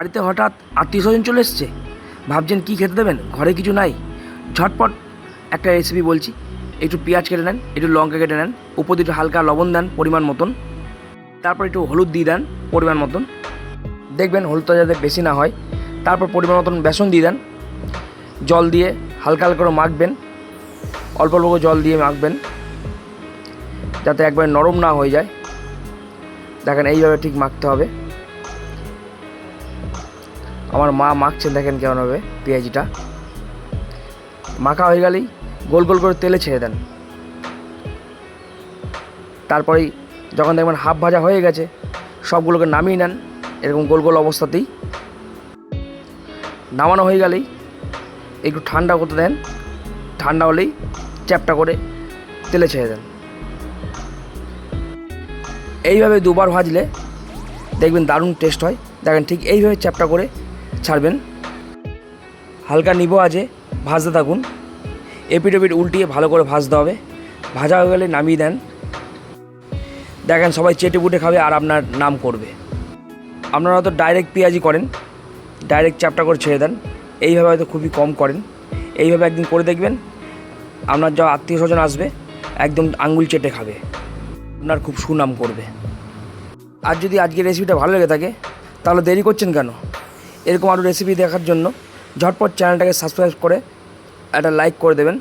বাড়িতে হঠাৎ আত্মীয় স্বজন চলে এসছে। ভাবছেন কী খেতে দেবেন? ঘরে কিছু নাই। ঝটপট একটা রেসিপি বলছি। একটু পেঁয়াজ কেটে নেন, একটু লঙ্কা কেটে নেন, উপর একটু হালকা লবণ দেন পরিমাণ মতন। তারপর একটু হলুদ দিয়ে দেন পরিমাণ মতন। দেখবেন হলুদটা যাতে বেশি না হয়। তারপর পরিমাণ মতন বেসন দিয়ে দেন। জল দিয়ে হালকা হালকা করে মাখবেন। অল্প অল্প করে জল দিয়ে মাখবেন। যাতে একবারে নরম না হয়ে যায়। দেখেন এইভাবে ঠিক মাখতে হবে। আমার মা মাখছেন দেখেন কেমন হবে পেঁয়াজিটা। মাখা হয়ে গেলেই গোল গোল করে তেলে ছেড়ে দেন। তারপরেই যখন দেখবেন হাফ ভাজা হয়ে গেছে, সবগুলোকে নামিয়ে নেন, এরকম গোল গোল অবস্থাতেই। নামানো হয়ে গেলেই একটু ঠান্ডা করতে দেন, ঠান্ডা হলেই চ্যাপটা করে তেলে ছেড়ে দেন। এইভাবে দুবার ভাজলে দেখবেন দারুণ টেস্ট হয়। দেখেন ঠিক এইভাবে চ্যাপটা করে ছাড়বেন। হালকা নিবো আজে, ভাজতে থাকুন। এপিট ওপিট উল্টিয়ে ভালো করে ভাজতে হবে। ভাজা হয়ে গেলে নামিয়ে দেন। দেখেন সবাই চেটে বুটে খাবে আর আপনার নাম করবে। আপনারা হয়তো ডাইরেক্ট পেঁয়াজি করেন। ডাইরেক্ট চ্যাপটা করে ছেড়ে দেন। এইভাবে হয়তো খুবই কম করেন। এইভাবে একদিন করে দেখবেন। আপনার যা আত্মীয় স্বজন আসবে, একদম আঙ্গুল চেটে খাবে। আপনার খুব সুনাম করবে। আর যদি আজকের রেসিপিটা ভালো লেগে থাকে, তাহলে দেরি করছেন কেন? এরকম আরও রেসিপি দেখার জন্য ঝটপট চ্যানেলটাকে সাবস্ক্রাইব করে একটা লাইক করে দেবেন।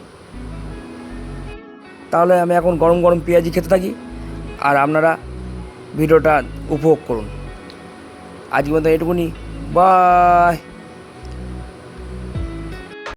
তাহলে আমি এখন গরম গরম পেঁয়াজি খেতে থাকি আর আপনারা ভিডিওটা উপভোগ করুন। আজকের মতো এটুকুনি। বাই